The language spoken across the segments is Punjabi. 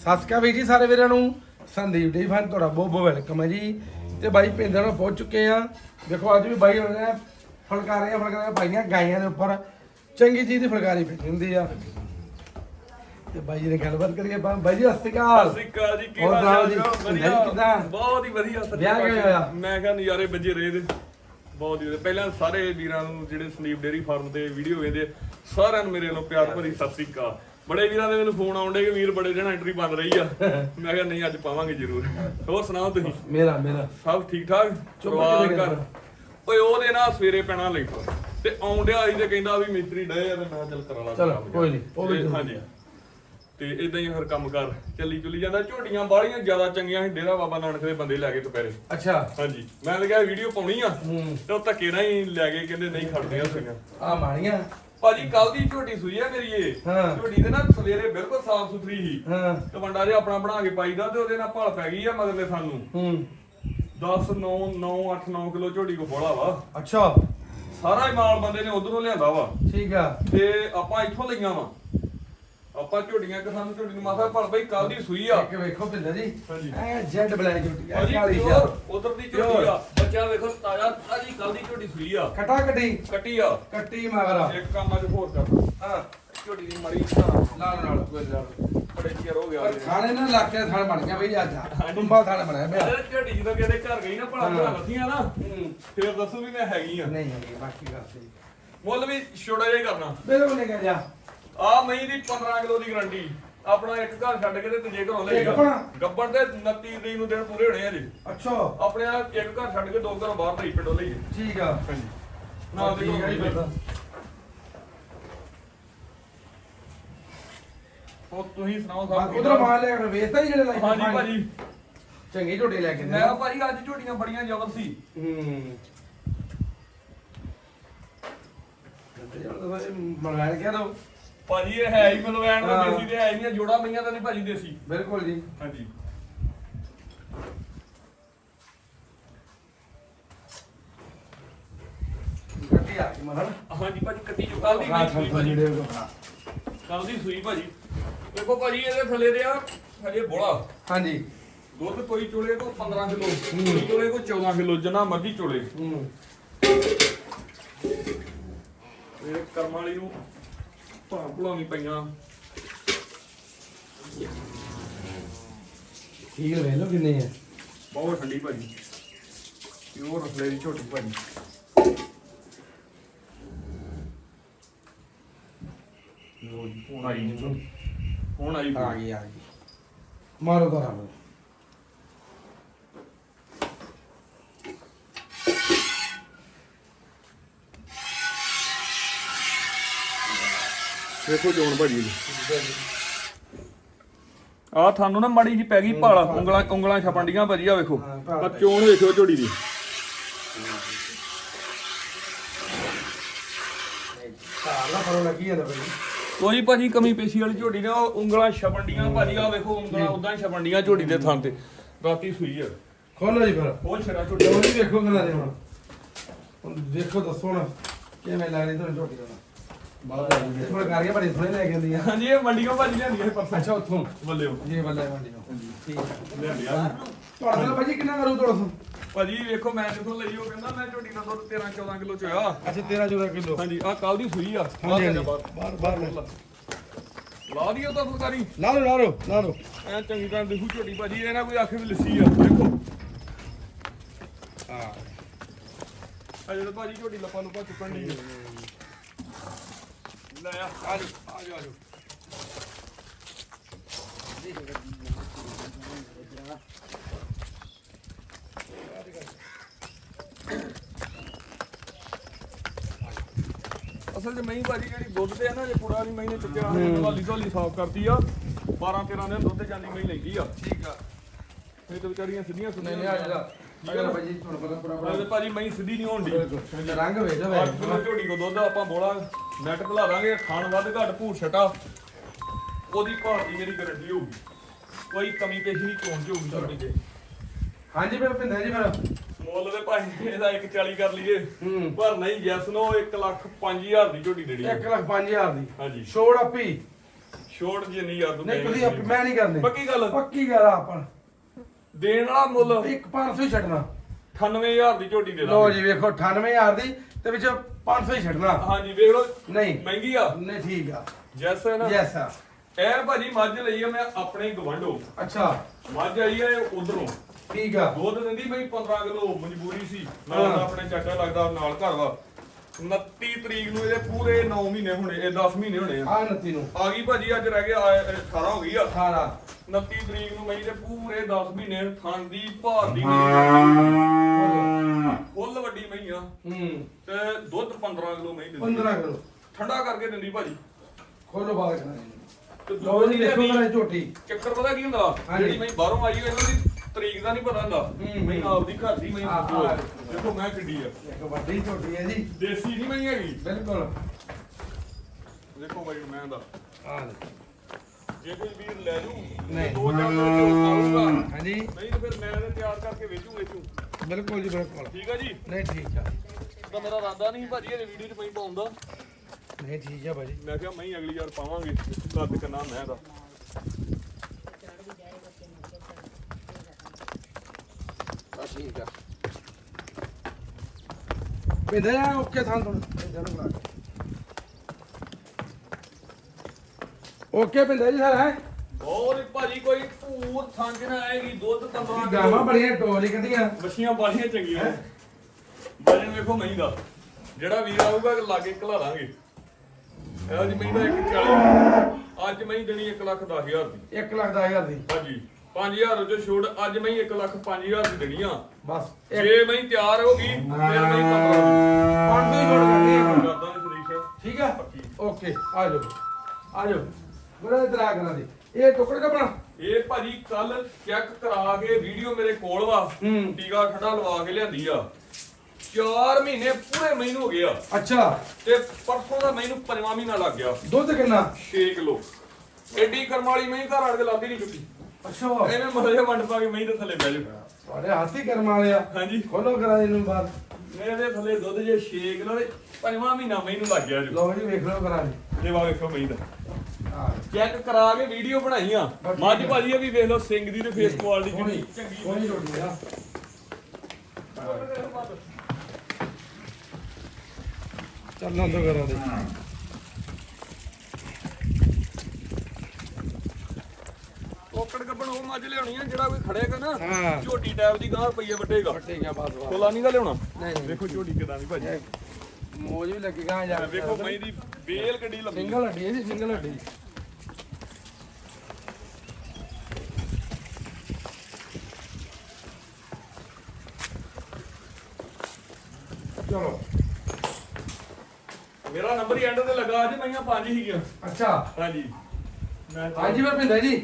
ਸਤਿ ਸ਼੍ਰੀ ਅਕਾਲ ਵੀਰ ਜੀ ਸਾਰੇ ਵੀਰਾਂ ਨੂੰ ਸੰਦੀਪ ਡੀ ਫਨ ਤੁਹਾਡਾ ਬਹੁਤ ਬਹੁਤ ਵੈਲਕਮ ਹੈ ਜੀ। ਤੇ ਬਾਈ ਪਿੰਡਾਂ ਨੂੰ ਪਹੁੰਚ ਚੁੱਕੇ ਆ ਦੇਖੋ ਅੱਜ ਵੀ ਬਾਈ ਹੋਣੇ ਫਲਕਾਰੀਆਂ ਫਲਕਾਰੀਆਂ ਪਾਈਆਂ ਗਾਈਆਂ ਦੇ ਉੱਪਰ। ਚੰਗੀ ਚੀਜ਼ ਦੀ ਫਲਕਾਰੀ ਪਈ ਹੁੰਦੀ ਆ। ਤੇ ਬਾਈ ਜੀ ਨੇ ਗੱਲਬਾਤ ਕਰੀਏ ਬਾਈ ਜੀ ਸਤਿ ਸ਼੍ਰੀ ਅਕਾਲ। ਸਤਿ ਸ਼੍ਰੀ ਅਕਾਲ ਜੀ ਕੀ ਹਾਲ ਚਾਲ ਜੀ? ਜੀ? ਬਹੁਤ ਹੀ ਵਧੀਆ ਵਿਆਹ ਕਿਵੇਂ ਹੋਇਆ? ਮੈਂ ਕਿਹਾ ਨਜ਼ਾਰੇ ਰਹੇ ਦੇ ਬਹੁਤ ਹੀ ਵਧੀਆ। ਪਹਿਲਾਂ ਸਾਰੇ ਵੀਰਾਂ ਨੂੰ ਜਿਹੜੇ ਸੰਦੀਪ ਡੇਰੀ ਫਾਰਮ ਤੇ ਵੀਡੀਓ ਵੇਖਦੇ ਆ, ਸਾਰਿਆਂ ਨੂੰ ਮੇਰੇ ਵੱਲੋਂ ਪਿਆਰ ਭਰੀ ਸਤਿ ਸ਼੍ਰੀ ਅਕਾਲ। ਬੜੇ ਵੀਰਾਂ ਦੇ ਮੈਨੂੰ ਫੋਨ ਆਉਂਦੇ ਕਿ ਵੀਰ ਬੜੇ ਦਿਨ ਐਂਟਰੀ ਬਣ ਰਹੀ ਆ। ਮੈਂ ਕਿਹਾ ਨਹੀਂ ਅੱਜ ਪਾਵਾਂਗੇ ਜ਼ਰੂਰ। ਹੋਰ ਸੁਣਾਓ ਤੁਸੀਂ? ਮੇਰਾ ਮੇਰਾ। ਸਭ ਠੀਕ ਠਾਕ? ਚੁੱਪ ਪਰਿਵਾਰ ਘਰ? ਓਏ ਉਹਦੇ ਨਾਲ ਸਵੇਰੇ ਪੈਣਾ ਲਈ ਤੇ ਆਉਂਦਿਆ ਸੀ ਤੇ ਕਹਿੰਦਾ ਵੀ ਮਿਸਤਰੀ ਡਏ ਆ ਤੇ ਮੈਂ ਚੱਲ ਕਰਾ ਲਾ ਚਲੋ, ਕੋਈ ਨੀ, ਉਹ ਵੀ ਹਾਂਜੀ। ਤੇ ਇਦਾਂ ਹੀ ਹਰ ਕੰਮ ਕਰ ਚੱਲੀ ਚੁੱਲੀ ਜਾਂਦਾ। ਝੋਟੀਆਂ ਬਾਹਲੀਆਂ ਜ਼ਿਆਦਾ ਚੰਗੀਆਂ ਸੀ ਡੇਰਾ ਬਾਬਾ ਨਾਨਕ ਦੇ ਬੰਦੇ ਲੈ ਕੇ ਦੁਪਹਿਰੇ। ਅੱਛਾ। ਹਾਂਜੀ। ਮੈਂ ਤਾਂ ਕਿਹਾ ਵੀਡੀਓ ਪਾਉਣੀ ਆ ਤੇ ਉਹ ਧੱਕੇ ਨਾਲ ਹੀ ਲੈ ਕੇ ਕਹਿੰਦੇ ਨਹੀਂ ਖੜਦੀਆਂ ਸੀਗੀਆਂ ਆ ਮਾਣੀਆਂ ਭਾਜੀ ਕੱਲ ਦੀ ਝੋਟੀ ਸੂਈ ਆ ਮੇਰੀ ਇਹ। ਹਾਂ। ਝੋਟੀ ਦੇ ਨਾ ਸਵੇਰੇ ਬਿਲਕੁਲ ਸਾਫ਼ ਸੁਥਰੀ ਸੀ। ਹਾਂ। ਤੇ ਵੰਡਾ ਜਿਹਾ ਆਪਣਾ ਬਣਾ ਕੇ ਪਾਈਦਾ ਤੇ ਉਹਦੇ ਨਾਲ ਭਲ ਪੈ ਗਈ ਆ ਮਗਰਲੇ ਸਾਨੂੰ ਹੂੰ। 10 9 9 8 9 ਕਿਲੋ ਝੋਟੀ ਕੋ ਬੋਲਾ ਵਾ। ਅੱਛਾ। ਸਾਰਾ ਹੀ ਮਾਲ ਬੰਦੇ ਨੇ ਉਧਰੋਂ ਲਿਆਂਦਾ ਵਾ। ਠੀਕ ਆ। ਤੇ ਆਪਾਂ ਇੱਥੋਂ ਲਈਆਂ ਵਾ। ਆਪਾਂ ਝੋਟੀਆਂ ਕਿ ਸਾਨੂੰ ਝੋਟੀ ਨੂੰ ਮਾਸਾ ਭਲ ਬਈ ਕੱਲ ਦੀ ਸੂਈ ਆ। ਇੱਕ ਵੇਖੋ ਪਿੰਦਰ ਜੀ ਹਾਂਜੀ। ਐ ਜੈਡ ਬਲੈਕ ਜੁੱਟੀ ਐ ਭਾਜੀ ਕਾਲੀ ਸ਼ਾ ਉਧਰ ਦੀ ਝੋਟੀ ਆ। ਬੱਚਾ ਵੇਖੋ ਤਾਜ਼ਾ ਤਾਜੀ ਕੱਲ ਦੀ ਝੋਟੀ ਸੂਈ ਆ। ਕਟਾ ਕਟੀ। ਕੱਟੀ ਆ। ਕੱਟੀ ਮਗਰਾ ਇੱਕ ਕੰਮ ਅੱਜ ਹੋਰ ਕਰਨਾ ਹਾਂ। ਝੋਟੀ ਦੀ ਤਾਂ ਲਾਲ ਨਾਲ ਕੋਈ ਲਾਲ ਬੜੇ ਚਿਰ ਹੋ ਗਿਆ ਪਰ ਖਾਣੇ ਨਾਲ ਇਲਾਕੇ ਥਾਲ ਬਣ ਗਿਆ ਬਈ ਅੱਜ। ਤੁੰਬਾ ਥਾਲ ਬਣਿਆ ਪਿਆ। ਝੋਟੀ ਜਦੋਂ ਕਿਤੇ ਘਰ ਗਈ ਨਾ ਭਲਾ। ਭਲਾ ਲੱਥੀਆਂ ਨਾ ਫਿਰ ਦੱਸੂ ਵੀ ਮੈਂ ਹੈਗੀ ਆ। ਨਹੀਂ ਨਹੀਂ ਬਾਕੀ ਗੱਲ ਸਹੀ ਮੁੱਲ ਵੀ ਛੋੜਾ ਜਿਹਾ ਹੀ ਕਰਨਾ। ਬਿਲਕੁਲ ਨਹੀਂ ਕਹਿ ਜਾ ਆ ਮਈ ਦੀ 15 ਕਿਲੋ ਦੀ ਗਰੰਟੀ। ਆਪਣਾ ਇੱਕ ਘਰ ਛੱਡ ਕੇ ਤੇ ਤੀਜੇ ਘਰੋਂ ਲੈ ਗੱਭਣ? ਗੱਬਣ? ਦੇ 29 ਤਰੀਕ ਨੂੰ ਦਿਨ ਪੂਰੇ ਹੋਣੇ ਆ ਜੀ। ਅੱਛਾ। ਆਪਣੇ ਆ ਇੱਕ ਘਰ ਛੱਡ ਕੇ ਦੋ ਘਰੋਂ ਬਾਹਰ ਲਈ ਪਿੰਡੋਂ ਲਈ। ਠੀਕ ਆ। ਹਾਂਜੀ। ਨਾ ਦੇ ਠੀਕ ਆ ਜੀ ਫਿਰ ਤਾਂ। ਉਹ ਤੁਸੀਂ ਸੁਣਾਓ ਬਾਕੀ ਉਧਰ ਮਾਲ ਲੈ ਕੇ ਵੇਚਦਾ ਹੀ ਜਿਹੜੇ ਲੈ ਕੇ ਹਾਂਜੀ। ਭਾਜੀ। ਚੰਗੀ ਝੋਟੀ ਲੈ ਕੇ ਦੇ ਮੈਂ ਭਾਜੀ ਅੱਜ ਝੋਟੀਆਂ ਬੜੀਆਂ ਜ਼ਬਰ ਸੀ। ਹੂੰ। ਮੰਗਾਇਆ ਕਿਹਾ ਦੋ। ਭਾਜੀ ਇਹ ਹੈ ਹੀ ਮਲਵੈਣ ਦਾ ਹਾਂ। ਦੇਸੀ ਤੇ ਹੈ ਹੀ ਨਹੀਂ ਜੋੜਾ ਮਈਆਂ ਤਾਂ ਨਹੀਂ ਭਾਜੀ ਦੇਸੀ। ਬਿਲਕੁਲ ਜੀ। ਹਾਂਜੀ। ਗੱਡੀ ਆ ਗਈ ਮਹਨ ਹਾਂਜੀ ਭਾਜੀ ਕੱਟੀ ਜੋ। ਕੱਲ ਦੀ ਹਾਂ ਸੂਈ ਭਾਜੀ। ਕੱਲ ਦੀ ਸੂਈ ਭਾਜੀ। ਦੇਖੋ ਭਾਜੀ ਇਹਦੇ ਥੱਲੇ ਦੇ ਆ ਹਜੇ ਬੋਲਾ। ਹਾਂਜੀ। ਦੁੱਧ ਕੋਈ ਚੋਲੇ ਕੋ 15 ਕਿਲੋ ਕੋਈ ਚੋਲੇ ਕੋ 14 ਕਿਲੋ ਜਿੰਨਾ ਮਰਜ਼ੀ ਚੋਲੇ। ਹੂੰ। ਮੇਰੇ ਕਰਮ ਵਾਲੀ ਨੂੰ ਭਾਂ ਭੁਲਾਉਣੀ ਪਈਆਂ। ਠੀਕ ਵੇ ਲੋ ਕਿੰਨੇ ਆ? ਬਹੁਤ ਠੰਡੀ ਭਾਜੀ। ਪਿਓਰ ਰਸਲੇ ਦੀ ਝੋਟੀ ਭਾਜੀ। ਲੋ ਜੀ ਹੁਣ ਆਈ ਜੀ। ਹੁਣ ਆਈ ਆ ਗਈ ਆ ਗਈ। ਮਾਰੋ ਤਾਂ ਰਾਮ ਦੇਖੋ ਜੋਨ ਭਾਜੀ ਆ ਤੁਹਾਨੂੰ ਨਾ ਮਾੜੀ ਜੀ ਪੈ ਗਈ ਭਾਲਾ ਉਂਗਲਾਂ ਉਂਗਲਾਂ ਛਪੰਡੀਆਂ ਭਾਜੀ ਆ ਵੇਖੋ। ਆ ਚੋਣ ਵੇਖੋ ਝੋੜੀ ਦੀ। ਸਾਲਾ ਪਰੋ ਲੱਗੀ ਜਾਂਦਾ ਬਈ ਕੋਈ ਭਾਜੀ ਕਮੀ ਪੇਸ਼ੀ ਵਾਲੀ ਝੋਟੀ ਨੇ ਉਹ ਉਂਗਲਾਂ ਛਪੰਡੀਆਂ ਭਾਜੀ ਆ ਵੇਖੋ ਉਂਗਲਾਂ ਉਦਾਂ ਹੀ ਛਪੰਡੀਆਂ ਝੋਟੀ ਦੇ ਥਾਂ ਤੇ। ਰਾਤੀ ਸੂਈ ਆ। ਖੋਲੋ ਜੀ ਫਿਰ। ਬਹੁਤ ਛੜਾ ਵੀ ਵੇਖੋ ਕਿੰਨਾ ਦੇ ਹੁਣ। ਦੇਖੋ ਦੱਸੋ ਹੁਣ ਕਿਵੇਂ ਲੱਗਦੀ ਤੁਹਾਨੂੰ ਝੋਟੀ ਦਾ। ਬਾਹਰ ਆ। ਗਈ ਥੋੜਾ ਕਾਰੀਆਂ ਬੜੀ ਸੋਹਣੀ ਲੈ ਕੇ ਆਉਂਦੀ ਆ। ਹਾਂਜੀ ਇਹ ਮੰਡੀਆਂ ਭਾਜੀ ਲਿਆਂਦੀਆਂ ਇਹ ਪਰਸੋਂ ਅੱਛਾ ਉੱਥੋਂ? ਬੱਲਿਓ ਜੀ ਬੱਲੇ ਮੰਡੀ ਨੂੰ ਠੀਕ ਆ। ਲਿਆਂਦੀਆਂ ਤੁਹਾਡਾ ਨਾਲ ਭਾਜੀ ਕਿੰਨਾ ਕਰੂ ਤੁਹਾਡਾ ਭਾਜੀ ਵੇਖੋ ਮੈਂ ਜਿੱਥੋਂ ਲਈ ਉਹ ਕਹਿੰਦਾ ਮੈਂ ਝੋਟੀ ਦਾ ਦੁੱਧ 13 14 ਕਿਲੋ ਚ ਹੋਇਆ ਅੱਛਾ 13 14 ਕਿਲੋ। ਹਾਂਜੀ ਆ ਕੱਲ ਦੀ ਸੂਈ ਆ। ਹਾਂਜੀ ਹਾਂਜੀ। ਬਾਹਰ। ਬਾਹਰ ਬਾਹਰ ਲੈ ਲਾ ਦਿਓ ਤਾਂ ਫੁਲਕਾਰੀ। ਲਾ ਲਓ ਲਾ ਲਓ ਲਾ ਲਓ। ਐ ਚੰਗੀ ਤਰ੍ਹਾਂ ਦੇਖੂ ਝੋਟੀ ਭਾਜੀ ਇਹ ਨਾ ਕੋਈ ਆਖੇ ਵੀ ਲੱਸੀ ਆ ਦੇਖੋ। ਜਦੋਂ ਭਾਜੀ ਝੋਟੀ ਲੱਪਾ ਲੁਪਾ ਚੁੱਕਣ ਦੀ ਲੈ ਆ ਆ ਆ ਅਸਲ 'ਚ ਮਹੀਂ ਭਾਜੀ ਜਿਹੜੀ ਦੁੱਧ ਤੇ ਆ ਨਾ ਜੇ ਪੂਰਾ ਨਹੀਂ ਮਹੀਂ ਨੇ ਚੁੱਕਿਆ ਨਵਾਲੀ ਧੋਲੀ ਸਾਫ਼ ਕਰਤੀ ਆ। 12 13 ਦਿਨ ਦੁੱਧ ਜਾਂਦੀ ਮਹੀਂ ਲੈਂਦੀ ਆ। ਠੀਕ ਆ। ਇਹ ਤਾਂ ਵਿਚਾਰੀਆਂ ਸਿੱਧੀਆਂ ਸੁਣੀਆਂ ਨਹੀਂ ਆ ਜਾ। ਅਗਰ ਭਾਜੀ ਤੁਹਾਨੂੰ ਪਤਾ ਪੂਰਾ ਤੇ ਭਾਜੀ ਮਹੀਂ ਸਿੱਧੀ ਨਹੀਂ ਹੋਣ ਦੀ ਪੂਰਾ ਰੰਗ ਵੇਖ ਲਓ ਅੱਠ ਕਿਲੋ ਝੋਟੀ ਕੋ ਦੁੱਧ ਆਪਾਂ ਬੋਲਾ। ਨੈਟ ਭਲਾ ਦਾਂਗੇ ਖਾਣ ਵੱਧ ਘੱਟ ਭੂਰ ਛਟਾ। ਉਹਦੀ ਭਾਰਤੀ ਮੇਰੀ ਗਰੰਟੀ ਹੋਊਗੀ। ਕੋਈ ਕਮੀ ਪੇਸ਼ੀ ਨਹੀਂ ਚੋਣ ਚ ਹੋਊਗੀ ਤੇ ਹਾਂਜੀ ਫਿਰ ਭਿੰਦਾ ਜੀ ਫਿਰ। ਮੁੱਲ ਦੇ ਭਾਈ ਇਹਦਾ 140 ਕਰ ਲਈਏ। ਹੂੰ। ਪਰ ਨਹੀਂ ਜੈਸ ਨੋ 1 ਲੱਖ 5000 ਦੀ ਝੋਟੀ ਦੇਣੀ 1 ਲੱਖ 5000 ਦੀ। ਹਾਂਜੀ। ਛੋੜ ਆਪੀ। ਛੋੜ ਜਿੰਨੀ ਯਾਰ ਤੂੰ ਨਹੀਂ ਦੇਣੀ ਤੁਸੀਂ ਆਪ- ਮੈਂ ਨਹੀਂ ਕਰਨੀ। ਪੱਕੀ ਗੱਲ? ਪੱਕੀ ਗੱਲ ਆ ਆਪਾਂ। ਦੇਣ ਵਾਲਾ ਮੁੱਲ ਇੱਕ 500 ਹੀ ਛੱਡਣਾ 98000 ਦੀ ਝੋਟੀ ਦੇ ਲੋ ਦਾਂਗੇ ਜੀ ਵੇਖੋ 98000 ਦੀ ਤੇ ਵਿੱਚ 500 ਹੀ ਛੱਡਣਾ। ਹਾਂਜੀ ਵੇਖ ਲਓ ਨਹੀਂ। ਮਹਿੰਗੀ ਆ। ਨਹੀਂ ਠੀਕ ਆ। ਜੈਸ ਹੈ ਨਾ? ਯੈਸ ਆ। ਇਹ ਭਾਜੀ ਮੱਝ ਲਈ ਆ ਮੈਂ ਆਪਣੇ ਗਵੰਡੋ। ਅੱਛਾ। ਮੱਝ ਆਈ ਆ ਉਧਰੋਂ। ਠੀਕ ਆ। ਦੁੱਧ ਦਿੰਦੀ ਬਈ 15 ਕਿਲੋ ਮਜਬੂਰੀ ਸੀ। ਹਾਂ। ਨਾਲ ਆਪਣੇ ਚਾਚਾ ਲੱਗਦਾ ਨਾਲ ਘਰ ਵਾ 29 ਤਰੀਕ ਨੂੰ ਇਹਦੇ ਪੂਰੇ 9 ਮਹੀਨੇ ਹੋਣੇ ਇਹ 10 ਮਹੀਨੇ ਹੋਣੇ ਆ। ਆ ਨਤੀ ਨੂੰ। ਆ ਗਈ ਭਾਜੀ ਅੱਜ ਰਹਿ ਗਿਆ ਆ- 18 ਹੋ ਗਈ ਆ। ਸਾਰਾ 29 ਤਰੀਕ ਨੂੰ ਮਈ ਦੇ ਪੂਰੇ 10 ਮਹੀਨੇ ਥਣ ਦੀ ਭਾਰ ਫੁੱਲ ਵੱਡੀ ਮਈ ਆ। ਹੂੰ। ਤੇ ਦੁੱਧ 15 ਕਿਲੋ ਮਈ ਦਿੰਦੀ। 15 ਕਿਲੋ। ਠੰਡਾ ਕਰਕੇ ਦਿੰਦੀ ਭਾਜੀ। ਖੋਲੋ ਬਾਹਰ ਤੇ ਲੋ ਜੀ ਭਾਜੀ, ਮੇਰਾ ਝੋਟੀ। ਚੱਕਰ ਪਤਾ ਕੀ ਹੁੰਦਾ? ਹਾਂਜੀ। ਜਿਹੜੀ ਮੈਂ ਬਾਹਰੋਂ ਆਈ ਹੋਈ ਇਹਨਾਂ ਦੀ ਤਰੀਕ ਦਾ ਨਹੀਂ ਪਤਾ ਹੁੰਦਾ। ਹੂੰ, ਮੈਂ ਹੂੰ। ਆਪਦੀ ਘਰ ਦੀ ਮੈਂ ਆ। ਦੇਖੋ ਮੈਂ ਕਿੱਡੀ ਆ। ਇੱਕ ਵੱਡੀ ਝੋਟੀ ਹੈ ਜੀ। ਦੇਸੀ ਨਹੀਂ ਮੈਂ ਹੈਗੀ। ਬਿਲਕੁਲ। ਦੇਖੋ ਬਾਈ ਮੈਂ ਦਾ ਆ ਜੇ ਕੋਈ ਵੀਰ ਲੈ ਜੂ ਨਹੀਂ। ਦੋ ਚਾਰ ਦਿਨ ਚ ਆਊਗਾ ਹਾਂਜੀ। ਨਹੀਂ ਤਾਂ ਫਿਰ ਮੈਂ ਇਹਦੇ ਤਿਆਰ ਕਰਕੇ ਵੇਚੂ ਵੇਚੂ। ਬਿਲਕੁਲ ਜੀ ਬਿਲਕੁਲ। ਠੀਕ ਆ ਜੀ? ਨਹੀਂ ਠੀਕ ਆ। ਤਾਂ ਮੇਰਾ ਇਰਾਦਾ ਨਹੀਂ ਭਾਜੀ ਇਹ ਵੀਡੀਓ 'ਚ ਪਈ ਪਾਉਂਦਾ। ਨਹੀਂ ਠੀਕ ਆ ਭਾਜੀ। ਮੈਂ ਕਿਹਾ ਮੈਂ ਹੀ ਅਗਲੀ ਵਾਰ ਪਾਵਾਂਗੇ ਕੱਦ ਕਿੰਨਾ ਮੈਂ ਦਾ ਆ ਠੀਕ ਆ। ਪਿੰਦੇ ਆ ਓਕੇ ਥਾਂ ਤੋਂ ਓਕੇ ਪਿੰਦੇ ਜੀ ਸਰ ਹੈ? ਹੋਰ ਭਾਜੀ ਕੋਈ? ਭੂਰ ਸੰਗ ਨਾ ਆਏਗੀ ਦੁੱਧ 15 ਗਾਵਾਂ ਬੜੀਆਂ ਟੋਲੀ ਕਦੀਆਂ ਮੱਛੀਆਂ ਬਾਲੀਆਂ ਚੰਗੀਆਂ। ਵਜਨ ਵੇਖੋ ਮਹੀਂ ਦਾ। ਜਿਹੜਾ ਵੀਰ ਆਊਗਾ ਲਾਗੇ ਘਲਾ ਦਾਂਗੇ ਇਹ ਜੀ ਮਹੀਂ ਦਾ 140 ਅੱਜ ਮਹੀਂ ਦੇਣੀ 1 ਲੱਖ 10 ਹਜ਼ਾਰ ਦੀ। 1 ਲੱਖ 10000 ਦੀ। ਹਾਂਜੀ। 5000 ਜੋ ਛੋੜ ਅੱਜ ਮਹੀਂ 1 ਲੱਖ 5000 ਦੀ ਦੇਣੀ ਆ। ਬਸ ਜੇ ਤਿਆਰ ਹੋ ਗਈ ਫਿਰ ਮਹੀਂ 15 ਦੀ। ਪੰਜ ਤੋਂ ਹੀ ਛੋੜ ਕਰਨੀ ਹੈ ਕਰਦਾ ਨੇ ਸਰੀਸ਼। ਠੀਕ ਆ। ਓਕੇ ਆ ਜਾਓ। ਆ ਜਾਓ। ਬੜਾ ਕਰਾਂ ਦੇ। ਇਹ ਟੁਕੜ ਕਪੜਾ ਇਹ ਭਾਜੀ ਕੱਲ ਚੈੱਕ ਕਰਾ ਕੇ ਵੀਡੀਓ ਮੇਰੇ ਕੋਲ ਵਾ। ਟੀਕਾ ਠੰਡਾ ਲਵਾ ਕੇ ਲਿਆਂਦੀ ਆ। 4 ਮਹੀਨੇ ਪੂਰੇ ਮਹੀਨੇ ਹੋ ਗਏ ਆ। ਅੱਛਾ। ਤੇ ਪਰਸੋਂ ਦਾ ਮੈਨੂੰ ਪੰਜਵਾਂ ਮਹੀਨਾ ਲੱਗ ਗਿਆ। ਦੁੱਧ ਕਿੰਨਾ? 6 ਕਿਲੋ। ਐਡੀ ਕਰਮ ਵਾਲੀ ਮੈਂ ਘਰ ਆੜ ਕੇ ਲਾਦੀ ਨਹੀਂ ਚੁੱਕੀ ਅੱਛਾ। ਐਵੇਂ ਮਹਲੇ ਵੰਡ ਪਾ ਕੇ ਮੈਂ ਦੇ ਥੱਲੇ ਬਹਿ ਜਾ ਤੁਹਾਡੇ ਹੱਥ ਹੀ ਕਰਮ ਵਾਲੇ ਆ। ਹਾਂਜੀ। ਖੋਲੋ ਕਰਾ ਇਹਨੂੰ ਬਾਹਰ। ਮੇਰੇ ਦੇ ਥੱਲੇ ਦੁੱਧ ਜੇ 6 ਕਿਲੋ ਤੇ ਪੰਜਵਾਂ ਮਹੀਨਾ ਮੈਨੂੰ ਲੱਗ ਗਿਆ ਜੀ। ਲਓ ਜੀ ਵੇਖ ਲਓ ਕਰਾ ਦੇ। ਇਹ ਵਾ ਵੇਖੋ ਮੈਂ ਦਾ ਚੈੱਕ ਕਰਾ ਕੇ ਵੀਡੀਓ ਬਣਾਈ ਆ ਬਸ ਠੀਕ ਮੱਝ। ਭਾਜੀ ਇਹ ਵੀ ਵੇਖ ਲਓ ਸਿੰਘ ਦੀ ਤੇ ਫੇਸ ਕੁਆਲਿਟੀ ਕਿੰਨੀ ਚੰਗੀ ਸੋਹਣੀ ਰੋਟੀ ਆ। ਚੱਲ ਅੰਦਰ ਕਰਾ ਦੇ। ਕੋਕੜ ਗੱਬਣ ਉਹ ਮੱਝ ਲਿਆਉਣੀ ਆ ਜਿਹੜਾ ਕੋਈ ਖੜੇਗਾ ਨਾ ਝੋਟੀ ਟਾਈਪ ਦੀ ਗਾਂ ਰੁਪਈਏ ਵੱਟੇਗਾ ਫੱਟੇ ਗਿਆ ਬਾਤ ਬਾਤ ਕੋਲਾ ਨਹੀਂ ਗਾ ਲਿਆਉਣਾ? ਨਹੀਂ ਨਹੀਂ। ਵੇਖੋ ਝੋਟੀ ਕਿਦਾਂ ਦੀ ਭਾਜੀ। ਮੋਜ ਵੀ ਲੱਗੇਗਾ ਜਾ ਵੇਖੋ ਮੈਂ ਦੀ ਬੇਲ ਗੱਡੀ ਲੰਮੀ ਸਿੰਗਲ ਹੱਡੀ ਹੈ ਜੀ ਸਿੰਗਲ ਹੱਡੀ। ਚਲੋ। ਮੇਰਾ ਨੰਬਰ ਹੀ ਐਂਡ ਤੇ ਲੱਗਾ ਅੱਜ ਮਈਆਂ ਪੰਜ ਹੀਗੀਆਂ ਅੱਛਾ। ਹਾਂਜੀ। ਮੈਂ ਹਾਂਜੀ ਮੈਂ ਪਿੰਦਾ ਜੀ।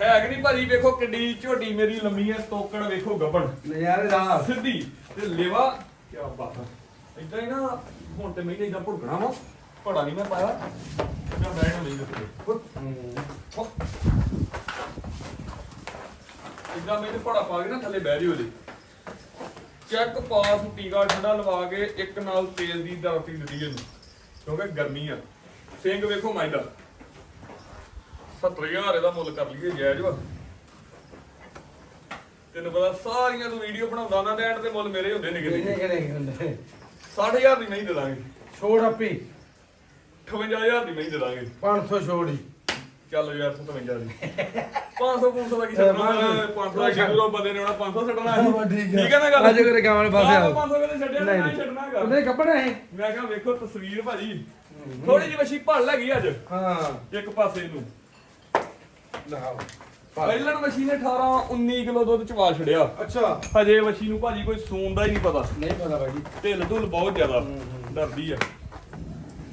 ਹੈ ਕਿ ਨਹੀਂ ਭਾਜੀ? ਵੇਖੋ ਕਿੱਡੀ ਝੋਟੀ ਮੇਰੀ ਲੰਮੀ ਹੈ ਤੋਕੜ ਵੇਖੋ ਗੱਬਣ। ਨਜ਼ਾਰੇ ਦਾ ਸਿੱਧੀ। ਤੇ ਲੇਵਾ ਕੀ ਬਾਤ ਹੈ ਇਦਾਂ ਹੀ ਨਾ ਹੁਣ ਤੇ ਮੈਨੂੰ ਇਦਾਂ ਭੁੜਕਣਾ ਵਾ। ਪੜਾ ਨਹੀਂ ਮੈਂ ਪਾਇਆ। ਮੈਂ ਬੈਠ ਨਹੀਂ ਦਿੱਤੇ ਇਦਾਂ ਮੈਨੂੰ ਪੜਾ ਪਾ ਕੇ ਨਾ ਥੱਲੇ ਬਹਿ ਜਿਓ ਜੀ। ਚੈੱਕ ਪਾਸ ਟੀਕਾ ਠੰਡਾ ਲਵਾ ਕੇ ਇੱਕ ਨਾਲ ਤੇਲ ਦੀ ਦਰਤੀ ਦਿੱਤੀ ਇਹਨੂੰ ਕਿਉਂਕਿ ਗਰਮੀ ਆ। ਸਿੰਘ ਵੇਖੋ ਮਾਈ ਦਾ 70000 ਇਹਦਾ ਮੁੱਲ ਕਰ ਲਈਏ ਜਾਇਜ਼ ਵਾ। ਤੈਨੂੰ ਪਤਾ ਸਾਰੀਆਂ ਤੂੰ ਵੀਡੀਓ ਬਣਾਉਂਦਾ ਉਹਨਾਂ ਦੇ ਐਂਡ ਤੇ ਮੁੱਲ ਮੇਰੇ ਹੁੰਦੇ ਨਿਕਲੇ ਕਿਹਨੇ ਕਿਹਨੇ ਹੁੰਦੇ? 60000 ਦੀ ਨਹੀਂ ਦੇ ਦਾਂਗੇ ਛੋੜ ਆਪੀ। 58000 ਦੀ ਨਹੀਂ ਦੇ ਦਾਂਗੇ। 500 ਛੋੜ ਹੀ। ਚੱਲ ਯਾਰ 57 ਦੀ। 500 500 ਦਾ ਕੀ ਛੱਡਣਾ 500 ਦਾ ਕਿਲੋ ਬੰਦੇ ਨੇ ਉਹਨਾਂ 500 ਛੱਡਣਾ ਹੈ ਠੀਕ ਹੈ ਨਾ ਗੱਲ? ਅੱਜ ਕਰੇ ਗਾਵਾਂ ਵਾਲੇ ਪਾਸੇ ਆ 500 ਕਦੇ ਛੱਡਿਆ ਨਹੀਂ ਨਹੀਂ। ਛੱਡਣਾ ਹੈਗਾ ਉਹਨੇ ਕੱਪੜਾ ਹੈ ਮੈਂ ਕਿਹਾ ਵੇਖੋ ਤਸਵੀਰ ਭਾਜੀ। ਥੋੜੀ ਜਿਹੀ ਵਸ਼ੀ ਭੜ ਲੱਗੀ ਅੱਜ। ਹਾਂ। ਇੱਕ ਪਾਸੇ ਨੂੰ। 18 19 ਕਿਲੋ ਦੁੱਧ ਚਵਾ ਛੜਿਆ ਅੱਛਾ। ਹਜੇ ਵਸ਼ੀ ਨੂੰ ਭਾਜੀ ਕੋਈ ਸੂਨ ਦਾ ਹੀ ਨਹੀਂ ਪਤਾ। ਨਹੀਂ ਪਤਾ ਭਾਈ ਢਿੱਲ ਢੁੱਲ ਬਹੁਤ ਜ਼ਿਆਦਾ। ਡਰਦੀ ਆ।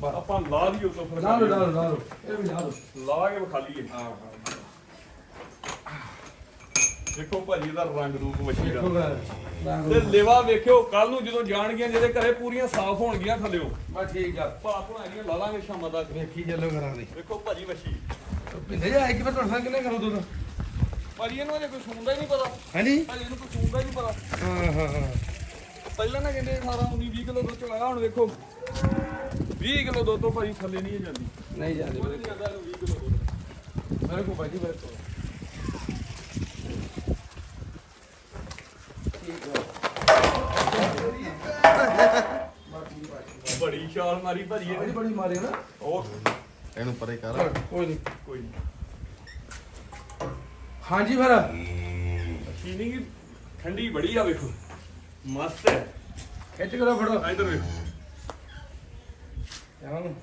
ਆਪਾਂ ਲਾ ਲਈਓ ਤੋਂ ਫਿਰ ਲਾ ਲਓ ਲਾ ਲਓ ਲਾ ਲਓ। ਇਹ ਵੀ ਲਾ ਲਓ। ਲਾ ਕੇ ਵਿਖਾ ਲਈਏ। ਹਾਂ ਦੇਖੋ ਭਾਜੀ ਦਾ ਰੰਗ ਰੂਪ ਦੇਖੋ ਦਾ ਤੇ ਲੇਵਾ ਵੇਖਿਓ ਕੱਲ ਨੂੰ ਜਦੋਂ ਜਾਣਗੀਆਂ ਜਿਹਦੇ ਘਰੇ ਪੂਰੀਆਂ ਸਾਫ਼ ਹੋਣਗੀਆਂ ਥੱਲਿਓ ਬਸ ਠੀਕ ਆ। ਭਾਪ ਬਣਾਈਆਂ ਲਾ ਲਾਂਗੇ ਸ਼ਾਮਾਂ ਤੱਕ। ਵੇਖੀ ਚੱਲੋ ਕਰਾਂ ਦੇ ਵੇਖੋ ਭਾਜੀ ਵਸ਼ੀ ਪਿੰਦੇ ਜਾ ਕਿ ਮੈਂ ਤੁਹਾਡੇ ਕਿੰਨੇ ਕਰੋ ਦੁੱਧ ਭਾਜੀ ਇਹਨੂੰ ਅਜੇ ਕੋਈ ਸੂੰਦਾ ਹੀ ਨਹੀਂ ਪਤਾ। ਹਾਂਜੀ ਭਾਜੀ ਇਹਨੂੰ ਕੋਈ ਸੂੰਦਾ ਹੀ ਨਹੀਂ ਪਤਾ। ਹਾਂ ਹਾਂ ਹਾਂ। ਪਹਿਲਾਂ ਨਾ ਕਹਿੰਦੇ 18 19 20 ਕਿਲੋ ਦੁੱਧ ਚਵਾਇਆ ਹੁਣ ਵੇਖੋ। 20 ਕਿਲੋ ਦੁੱਧ ਤੋਂ ਭਾਜੀ ਥੱਲੇ ਨਹੀਂ ਜਾਂਦੀ। ਨਹੀਂ ਜਾਂਦੇ ਨਹੀਂ ਜਾਂਦਾ ਇਹਨੂੰ 20 ਕਿਲੋ ਦੁੱਧ। ਜੀ ਬਿਲਕੁਲ ਬੜੀ ਛਾਲ ਮਾਰੀ ਭਾਜੀ ਬੜੀ ਇਹਨੇ ਬੜੀ ਮਾਰੀ ਨਾ। ਉਹ ਇਹਨੂੰ ਪਰੇ ਕਰ। ਕੋਈ ਨਹੀਂ। ਕੋਈ ਨਹੀਂ। ਹਾਂਜੀ ਫਿਰ। ਮਸ਼ੀਨਿੰਗ ਠੰਡੀ ਬੜੀ ਆ ਵੇਖੋ। ਮਸਤ ਹੈ। ਖਿੱਚ ਕਰੋ ਫੜੋ। ਇਧਰ ਵੇਖੋ। ਐਵੇਂ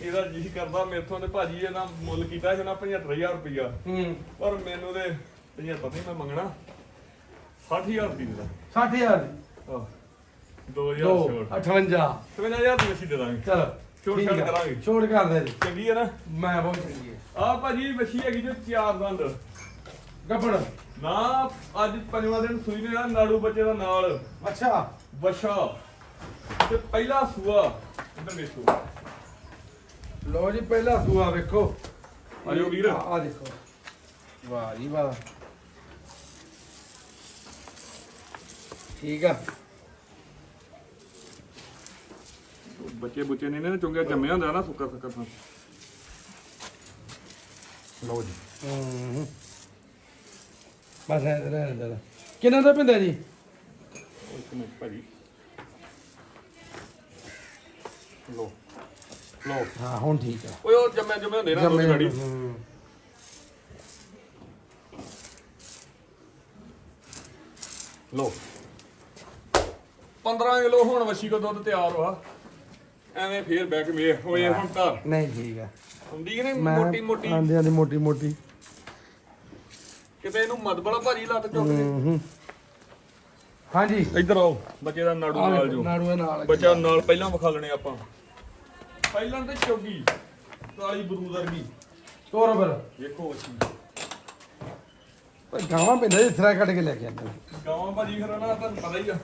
ਇਹਦਾ ਜੀ ਕਰਦਾ ਮੇਥੋਂ ਤੇ ਭਾਜੀ ਇਹਦਾ ਮੁੱਲ ਕੀਤਾ ਸੀ ਨਾ 75000 ਰੁਪਇਆ। ਹੂੰ। ਪਰ ਮੈਨੂੰ ਤੇ 75 ਨਹੀਂ ਮੈਂ ਮੰਗਣਾ। 60000 ਦੀ ਦਾ। 60000 ਦੀ? ਆਹ। 2000 ਦੋ ਛੋੜ। 58 55000 ਦੀ ਅਸੀਂ ਦੇ ਦਾਂਗੇ। ਚਲੋ ਛੋੜ ਠੀਕ ਛਾੜ ਆ। ਕਰਾਂਗੇ। ਛੋੜ ਕਰਦੇ ਜੀ ਚੰਗੀ ਹੈ ਨਾ? ਮੈਂ ਬਹੁਤ ਚੰਗੀ ਹੈ ਆ ਭਾਜੀ ਵਸ਼ੀ ਹੈਗੀ ਜੋ ਚਾਰ ਦੰਦ। ਗੱਬੜ। ਨਾ ਅੱਜ ਪੰਜਵਾਂ ਦਿਨ ਸੂਈ ਨੇ ਨਾ ਨਾੜੂ ਬੱਚੇ ਦਾ ਨਾਲ। ਅੱਛਾ। ਵਸ਼ਾ ਤੇ ਪਹਿਲਾ ਸੂਆ ਇੱਧਰ ਵੇਖੋ। ਲੋ ਜੀ ਪਹਿਲਾ ਸੂਆ ਵੇਖੋ। ਆ ਜਾਓ ਵੀਰ। ਆ ਦੇਖੋ। ਵਾਹ ਜੀ ਵਾਹ। ਠੀਕ ਆ। ਬੱਚੇ ਬੁੱਚੇ ਨੇ ਨਾ ਚੁੰਗਿਆ ਜੰਮਿਆ ਹੁੰਦਾ ਨਾ ਸੁੱਕਾ ਸੁੱਕਾ ਤਾਂ ਲਓ ਜੀ। ਹੂੰ। ਬਸ ਰਹਿ ਰਹਿ ਰਹਿ ਕਿੰਨਾ ਦਾ ਪਿੰਦਾ ਜੀ? ਉਹ ਇੱਕ ਮਿੰਟ ਭਾਜੀ। ਲਓ ਲਓ ਹਾਂ ਹੁਣ ਠੀਕ ਆ। ਓਏ ਉਹ ਜੰਮਿਆ ਜੰਮਿਆ ਹੁੰਦੇ ਨਾ ਦੁੱਧ ਗਾੜੀ। ਹੂੰ। ਲਓ 15 ਕਿਲੋ ਹੁਣ ਵਸ਼ੀ ਕੋ ਦੁੱਧ ਤਿਆਰ ਹੋਆ ਐਵੇਂ ਫੇਰ ਬੈਕ ਮੇ ਹੋਏ ਹੁਣ ਧਾਰ ਨਹੀਂ ਠੀਕ ਆ। ਹੁੰਦੀ ਕਿ ਨਹੀਂ? ਮੋਟੀ ਮੋਟੀ। ਆਂਦੇ ਆਂਦੇ ਮੋਟੀ ਮੋਟੀ। ਕਿਤੇ ਇਹਨੂੰ ਮਦਬਲਾ ਭਾਜੀ ਲੱਤ ਚੁੱਕ ਦੇ ਹੂੰ ਹੂੰ। ਹਾਂਜੀ। ਇੱਧਰ ਆਓ ਬੱਚੇ ਦਾ ਨਾੜੂ ਨਾਲ ਜੋ। ਨਾੜੂ ਦੇ ਨਾਲ ਬੱਚਾ ਨਾਲ ਪਹਿਲਾਂ ਵਿਖਾ ਲੈਣੇ ਆਪਾਂ। ਪਹਿਲਾਂ ਤੇ ਚੋਗੀ ਕਾਲੀ ਬਰੂਦ ਵਰਗੀ। ਤੋਰ ਫਿਰ। ਵੇਖੋ ਵਸ਼ੀ ਪਰ ਗਾਵਾਂ ਪਿੰਦਾ ਇਸ ਤਰ੍ਹਾਂ ਕੱਢ ਕੇ ਲੈ ਕੇ ਆਂਦੇ ਗਾਵਾਂ ਭਾਜੀ ਫਿਰ ਨਾ ਤੁਹਾਨੂੰ ਪਤਾ ਹੀ ਆ।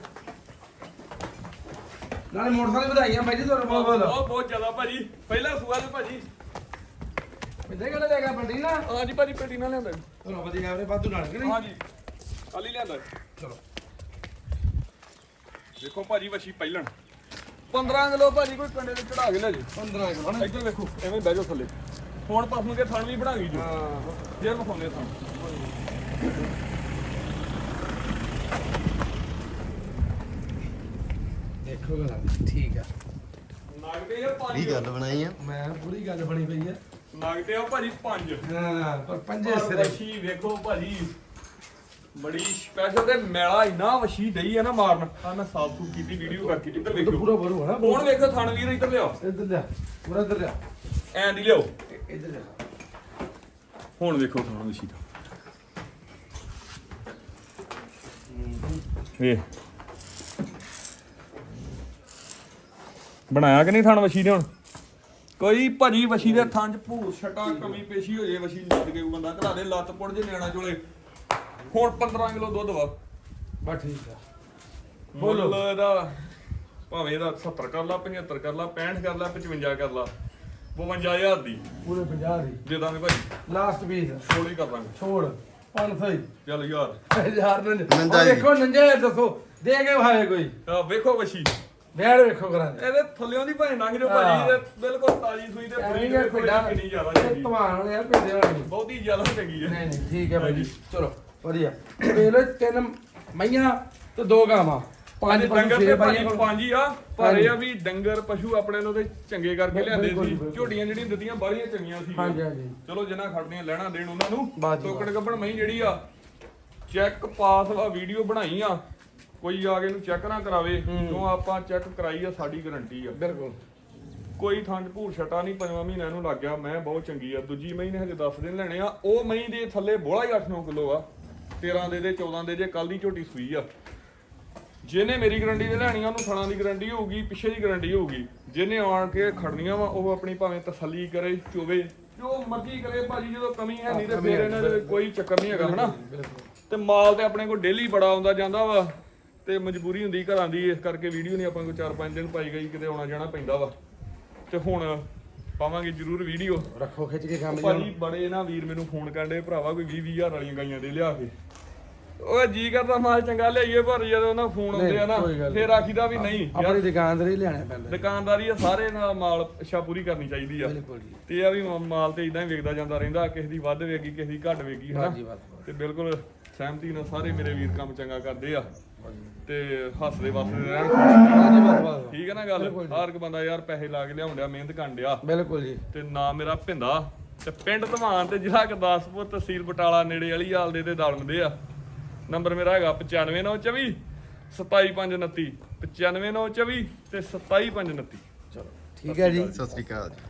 ਨਾਲੇ ਮੋਟਰਸਾਈਕਲ ਵਧਾਈਆਂ ਬਾਈ ਜੀ ਤੁਹਾਨੂੰ ਬਹੁਤ ਬਹੁਤ ਬਹੁਤ ਬਹੁਤ ਜ਼ਿਆਦਾ ਭਾਜੀ। ਪਹਿਲਾ ਸੂਆ ਤੇ ਭਾਜੀ। ਪਿੰਦੇ ਕਿਹੜੇ ਲੈ ਗਿਆ ਬੰਡੀ ਨਾ ਹਾਂਜੀ ਭਾਜੀ ਪੇਟੀ ਨਾਲ ਲਿਆਂਦਾ। ਚਲੋ ਵਧੀਆ ਆਪਣੇ ਵਾਧੂ ਨਾਲ ਕਿ ਨਹੀਂ? ਹਾਂਜੀ। ਕੱਲ ਹੀ ਲਿਆਂਦਾ। ਚਲੋ। ਵੇਖੋ ਭਾਜੀ ਵਸ਼ੀ ਪਹਿਲਣ। 15 ਕਿਲੋ ਭਾਜੀ ਕੋਈ ਕੰਡੇ ਤੇ ਚੜਾ ਕੇ ਲੈ ਜੀ 15 ਕਿਲੋ ਇੱਧਰ ਵੇਖੋ ਐਵੇਂ ਬਹਿ ਜਾਓ ਥੱਲੇ। ਹੁਣ ਪਾਸੋਂ ਕੇ ਥਣ ਵੀ ਬਣਾ ਗਈ ਜੋ। ਹਾਂ। ਜੇਰ ਵਿਖਾਉਂਦੇ ਥਣ। ਦੇਖੋ ਗੱਲ ਠੀਕ ਆ। ਤੇ ਆ ਗੱਲ ਬਣਾਈ ਆ? ਮੈਂ ਪੂਰੀ ਗੱਲ ਬਣੀ ਪਈ ਆ। ਤੇ ਆ ਭਾਜੀ ਪੰਜ। ਹਾਂ ਪਰ ਪੰਜੇ ਸਿਰੇ। ਵਸ਼ੀ ਵੇਖੋ ਭਾਜੀ। ਬੜੀ ਸਪੈਸ਼ਲ ਤੇ ਮੈਲਾ ਇੰਨਾ ਵਸ਼ੀ ਡਈ ਆ ਨਾ ਮਾਰਨ। ਆ ਮੈਂ ਸਾਫ਼ ਸੂਫ ਕੀਤੀ ਵੀਡੀਓ ਕਰਕੇ ਇੱਧਰ ਵੇਖੋ ਪੂਰਾ ਨਾ ਹੁਣ ਵੇਖੋ ਥਣ ਵੀਰ ਇੱਧਰ ਲਿਆਓ। ਇੱਧਰ ਲਿਆ ਪੂਰਾ ਇੱਧਰ ਲਿਆ। ਐਂ ਦੀ ਲਿਆਓ। ਇੱਧਰ ਲਿਆ। ਹੁਣ ਵੇਖੋ ਥਣ ਵਸ਼ੀ ਦਾ। ਵੇ ਬਣਾਇਆ ਕਿ ਨਹੀਂ ਥਣ ਵਸ਼ੀ ਨੇ ਹੁਣ? ਕੋਈ ਭਾਜੀ ਵਸ਼ੀ ਦੇ ਥਣ ਚ ਭੂਰ ਛਟਾ ਕਮੀ ਪੇਸ਼ੀ ਹੋ ਜੇ ਵਸ਼ੀ ਲੱਗ ਕੇ ਬੰਦਾ ਘਲਾ ਦੇ ਲੱਤ ਪੁੜ ਜੇ ਨਿਆਣਾ ਚੋਲੇ। ਹੁਣ 15 ਕਿਲੋ ਦੁੱਧ ਵਾ। ਬਸ ਠੀਕ ਆ। ਬੋਲੋ। ਇਹਦਾ ਭਾਵੇਂ ਇਹਦਾ 70 ਕਰ ਲਾ 75 ਕਰ ਲਾ 65 ਕਰ ਲਾ 55 ਕਰ ਲਾ 52000 ਦੀ। ਪੂਰੇ 50 ਦੀ। ਦੇ ਦਾਂਗੇ ਭਾਈ। ਲਾਸਟ ਪੀਸ ਥੋੜੀ ਕਰ ਦਾਂਗੇ। ਛੋੜ। 500 ਹੀ। ਚੱਲ ਯਾਰ। ਯਾਰ ਨੰਜ ਨੰਜਾ ਜੀ। ਦੇਖੋ ਨੰਜਾ ਦੱਸੋ। ਦੇ ਕੇ ਭਾਵੇਂ ਕੋਈ। ਆ ਵੇਖੋ ਵਸ਼ੀ ਵਿਆਹ ਵੇਖੋ ਕਰਾਂ ਦੇ ਇਹਦੇ ਥੱਲਿਓਂ ਦੀ ਭਾਵੇਂ ਲੰਘ ਜਾਓ ਹਾਂ। ਭਾਜੀ ਬਿਲਕੁਲ ਤਾਜੀ ਸੂਈ ਤੇ ਐਵੇਂ ਪਿੰਡਾ ਕਿੰਨੀ ਜ਼ਿਆਦਾ ਚੰਗੀ ਤਵਾਨ ਯਾਰ ਪਿੰਡੇ ਵਾਲੀ। ਬਹੁਤੀ ਜ਼ਿਆਦਾ ਚੰਗੀ ਹੈ ਨਹੀਂ ਨਹੀਂ ਠੀਕ ਹੈ ਭਾਈ ਜੀ। ਚਲੋ। ਵਧੀਆ। ਵੇਖ ਲਓ ਤਿੰਨ ਮਈਆਂ ਤੇ ਦੋ ਗਾਵਾਂ। ਪੰਜ ਪੰਜ ਡੰਗਰ ਛੇ ਤੇ ਭਾਜੀ ਪੰਜ ਹੀ ਆ ਪਰ ਇਹ ਆ ਵੀ ਡੰਗਰ ਪਸ਼ੂ ਆਪਣੇ ਨੂੰ ਤੇ ਚੰਗੇ ਕਰਕੇ ਲਿਆਂਦੇ ਬਿਲਕੁਲ, ਸੀ ਬਿਲਕੁਲ। ਝੋਟੀਆਂ ਜਿਹੜੀਆਂ ਦਿੱਤੀਆਂ ਬਾਹਲੀਆਂ ਚੰਗੀਆਂ ਸੀ ਹਾਂਜੀ ਹਾਂਜੀ। ਚਲੋ ਜਿੰਨਾ ਖੜਦੀਆਂ ਲੈਣਾ ਦੇਣ ਉਹਨਾਂ ਨੂੰ। ਟੋਕੜ ਗੱਬਣ ਮਹੀਂ ਜਿਹੜੀ ਆ ਚੈੱਕ ਪਾਸ ਵਾ ਵੀਡੀਓ ਬਣਾਈ ਆ। ਕੋਈ ਆ ਕੇ ਨੂੰ ਚੈੱਕ ਨਾ ਕਰਾਵੇ। ਕਿਉਂ ਆਪਾਂ ਚੈੱਕ ਕਰਾਈ ਆ ਸਾਡੀ ਗਾਰੰਟੀ ਆ। ਬਿਲਕੁਲ। ਕੋਈ ਥੰਡ ਭੂਰ ਛਟਾ ਨਹੀਂ ਪੰਜਵਾਂ ਮਹੀਨਿਆਂ ਨੂੰ ਲੱਗ ਗਿਆ ਮੈਂ ਬਹੁਤ ਚੰਗੀ ਆ। ਦੂਜੀ ਮਹੀਂ ਨੇ ਹਜੇ 10 ਦਿਨ ਲੈਣੇ ਆ ਉਹ ਮਹੀਂ ਦੇ ਥੱਲੇ ਬੋਲਾ ਹੀ 8-9 ਕਿਲੋ ਆ। 13 ਦੇ ਦੇ 14 ਦੇ ਜੇ ਕੱਲ ਦੀ ਝੋਟੀ ਸੂਈ ਆ। ਜਿਹਨੇ ਮੇਰੀ ਗਾਰੰਟੀ ਤੇ ਲੈਣੀ ਆ ਉਹਨੂੰ ਥਣਾ ਦੀ ਗਾਰੰਟੀ ਹੋਊਗੀ ਪਿੱਛੇ ਦੀ ਗਾਰੰਟੀ ਹੋਊਗੀ। ਜਿਹਨੇ ਆਣ ਕੇ ਖੜਨੀਆਂ ਵਾ ਉਹ ਆਪਣੀ ਭਾਵੇਂ ਤਸੱਲੀ ਕਰੇ ਚੋਵੇ ਜੋ ਮਰਜ਼ੀ ਕਰੇ ਭਾਜੀ ਜਦੋਂ ਕਮੀ ਹੈ ਨਹੀਂ ਤੇ ਫੇਰ ਇਹਨਾਂ ਦੇ ਕੋਈ ਚੱਕਰ ਨਹੀਂ ਹੈਗਾ ਹਨਾ? ਤੇ ਮਾਲ ਤੇ ਆਪਣੇ ਕੋਲ ਡੇਲੀ ਬੜਾ ਆਉਂਦਾ ਜਾਂਦਾ ਵਾ ਤੇ ਮਜਬੂਰੀ ਹੁੰਦੀ ਘਰਾਂ ਦੀ ਇਸ ਕਰਕੇ ਵੀਡੀਓ ਨਹੀਂ ਆਪਾਂ ਕੋਈ 4-5 ਦਿਨ ਪਾਈ ਗਈ ਕਿਤੇ ਆਉਣਾ ਜਾਣਾ ਪੈਂਦਾ ਵਾ। ਤੇ ਹੁਣ ਪਾਵਾਂਗੇ ਜ਼ਰੂਰ ਵੀਡੀਓ। ਰੱਖੋ ਖਿੱਚ ਕੇ ਕੰਮ ਭਾਜੀ ਬੜੇ ਨਾ ਵੀਰ ਮੈਨੂੰ ਫੋਨ ਕਰਦੇ ਭਰਾਵਾ ਕੋਈ 20 20000 ਵਾਲੀਆਂ ਗਾਈਆਂ ਦੇ ਲਿਆ ਕੇ। ਉਹ ਜੀ ਕਰਦਾ ਮਾਲ ਚੰਗਾ ਲਿਆਈਏ ਪਰ ਜਦੋਂ ਉਹਨਾਂ ਫੋਨ ਆਉਂਦੇ ਆ ਨਾ ਫੇਰ ਆਖੀਦਾ ਵੀ ਨਹੀਂ ਆਪਣੀ ਦੁਕਾਨਦਾਰੀ ਲਿਆਣਾ ਪੈਂਦਾ। ਦੁਕਾਨਦਾਰੀ ਆ ਸਾਰੇ ਨਾਲ ਮਾਲ ਅੱਛਾ ਪੂਰੀ ਕਰਨੀ ਚਾਹੀਦੀ ਆ। ਤੇ ਆ ਵੀ ਮਾਲ ਤੇ ਇਦਾਂ ਹੀ ਵਿਕਦਾ ਜਾਂਦਾ ਰਹਿੰਦਾ ਕਿਸੇ ਦੀ ਵੱਧ ਵੇਗੀ ਕਿਸੇ ਦੀ ਘੱਟ ਵੇਗੀ ਹਨਾ। ਤੇ ਬਿਲਕੁਲ ਸਹਿਮਤੀ ਨਾਲ ਸਾਰੇ ਮੇਰੇ ਵੀਰ ਕੰਮ ਚੰਗਾ ਕਰਦੇ ਆ। ਤੇ ਹੱਸਦੇ ਵਸਦੇ ਰਹਿਣ ਹਾਂਜੀ ਬਸ ਬਸ। ਠੀਕ ਹੈ ਨਾ ਗੱਲ? ਹਰ ਇੱਕ ਬੰਦਾ ਯਾਰ ਪੈਸੇ ਲਾ ਕੇ ਲਿਆਉਣ ਡਿਆ ਮਿਹਨਤ ਕਰਨ ਡਿਆ ਬਿਲਕੁਲ ਜੀ। ਤੇ ਨਾਮ ਮੇਰਾ ਭਿੰਦਾ। ਤੇ ਪਿੰਡ ਧਮਾਨ ਤੇ ਜ਼ਿਲ੍ਹਾ ਗੁਰਦਾਸਪੁਰ ਤਹਿਸੀਲ ਬਟਾਲਾ ਨੇੜੇ ਵਾਲੀ ਹਾਲ ਦੇ ਤੇ ਦਲਮਦੇ ਆ। ਨੰਬਰ ਮੇਰਾ ਹੈਗਾ 95924 27529 95924 ਤੇ 27529 ਚਲੋ ਠੀਕ ਹੈ ਜੀ। ਸਤਿ ਸ੍ਰੀ ਅਕਾਲ ਜੀ।